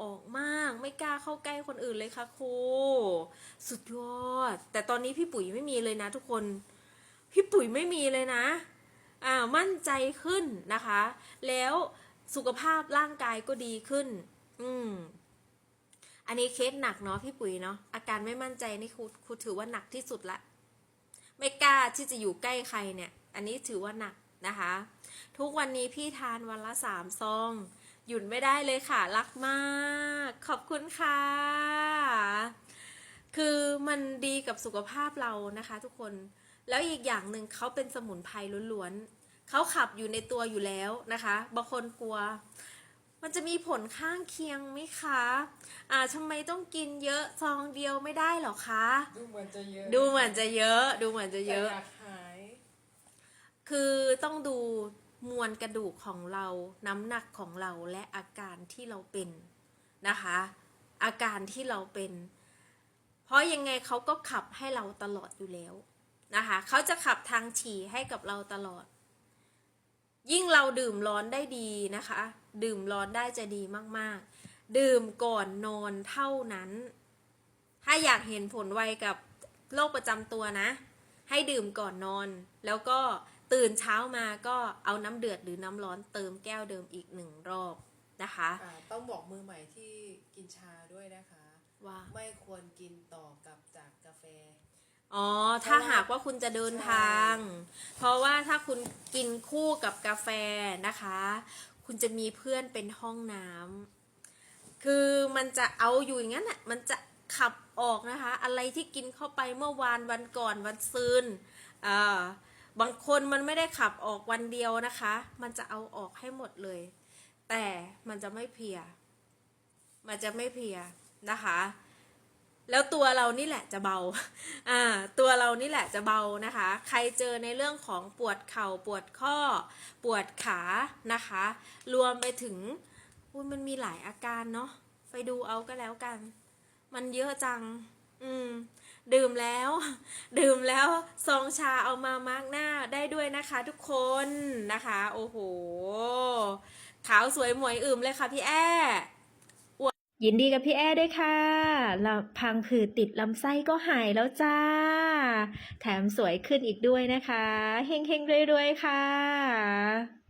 ออกมากไม่กล้าเข้าใกล้คนอื่นเลยค่ะครูสุดยอด แต่ตอนนี้พี่ปุ๋ยไม่มีเลยนะทุกคน พี่ปุ๋ยไม่มีเลยนะอ่ามั่นใจขึ้นนะคะ แล้วสุขภาพร่างกายก็ดีขึ้น อืมอันนี้เคสหนักเนาะพี่ปุ๋ยเนาะอาการไม่มั่นใจนี่ครูครูถือว่าหนักที่สุดละ ไม่กล้าที่จะอยู่ใกล้ใครเนี่ย อันนี้ถือว่าหนักนะคะ ทุกวันนี้พี่ทานวันละสามซอง หยุดไม่ได้เลยค่ะ รักมาก ขอบคุณค่ะ คือมันดีกับสุขภาพเรานะคะทุกคน แล้วอีกอย่างหนึ่งเขาเป็นสมุนไพรล้วนๆเขาขับอยู่ในตัวอยู่แล้วนะคะบางคนกลัว มันจะมีผลข้างเคียงไหมคะ อ่าทำไมต้องกินเยอะซองเดียวไม่ได้เหรอคะ ดูเหมือนจะเยอะ ดูเหมือนจะเยอะ ดูเหมือนจะเยอะแต่อยากหายคือต้องดู มวลกระดูกของเรา น้ำหนักของเราและอาการที่เราเป็นนะคะ อาการที่เราเป็น เพราะยังไงเขาก็ขับให้เราตลอดอยู่แล้วนะคะเขาจะขับทางฉี่ให้กับเราตลอด ยิ่งเราดื่มร้อนได้ดีนะคะ ดื่มร้อนได้จะดีมากๆ ดื่มก่อนนอนเท่านั้น ถ้าอยากเห็นผลไวกับโรคประจำตัวนะ ให้ดื่มก่อนนอน แล้วก็ ตื่นเช้ามาก็เอาน้ำเดือดหรือน้ำร้อนเติมแก้วเดิมอีกหนึ่งรอบนะคะ อ่าต้องบอกมือใหม่ที่กินชาด้วยนะคะ ว่า ไม่ควรกินต่อกับจากกาแฟ อ๋อ ถ้าหากว่าคุณจะเดินทาง เพราะว่าถ้าคุณกินคู่กับกาแฟนะคะ คุณจะมีเพื่อนเป็นห้องน้ำ คือมันจะเอาอยู่อย่างนั้นอะ มันจะขับออกนะคะ อะไรที่กินเข้าไปเมื่อวานวันก่อนวันซืนอ่า บางคนมันไม่ได้ขับออกวันเดียวนะคะ มันจะเอาออกให้หมดเลย แต่มันจะไม่เพีย มันจะไม่เพียนะคะ แล้วตัวเรานี่แหละจะเบา อ่า ตัวเรานี่แหละจะเบานะคะ ใครเจอในเรื่องของปวดเข่าปวดข้อ ปวดขานะคะ รวมไปถึงอุ้ยมันมีหลายอาการเนาะ ไปดูเอาก็แล้วกัน มันเยอะจัง อืม ดื่มแล้ว ดื่มแล้วซองชาเอามามาร์กหน้าได้ด้วยนะคะทุกคนนะคะ โอ้โห ขาวสวยหมวยอึมเลยค่ะพี่แอ้ยินดีกับพี่แอ้ด้วยค่ะลำพังผืดติดลำไส้ก็หายแล้วจ้า แถมสวยขึ้นอีกด้วยนะคะ เฮงๆรวยๆ ค่ะ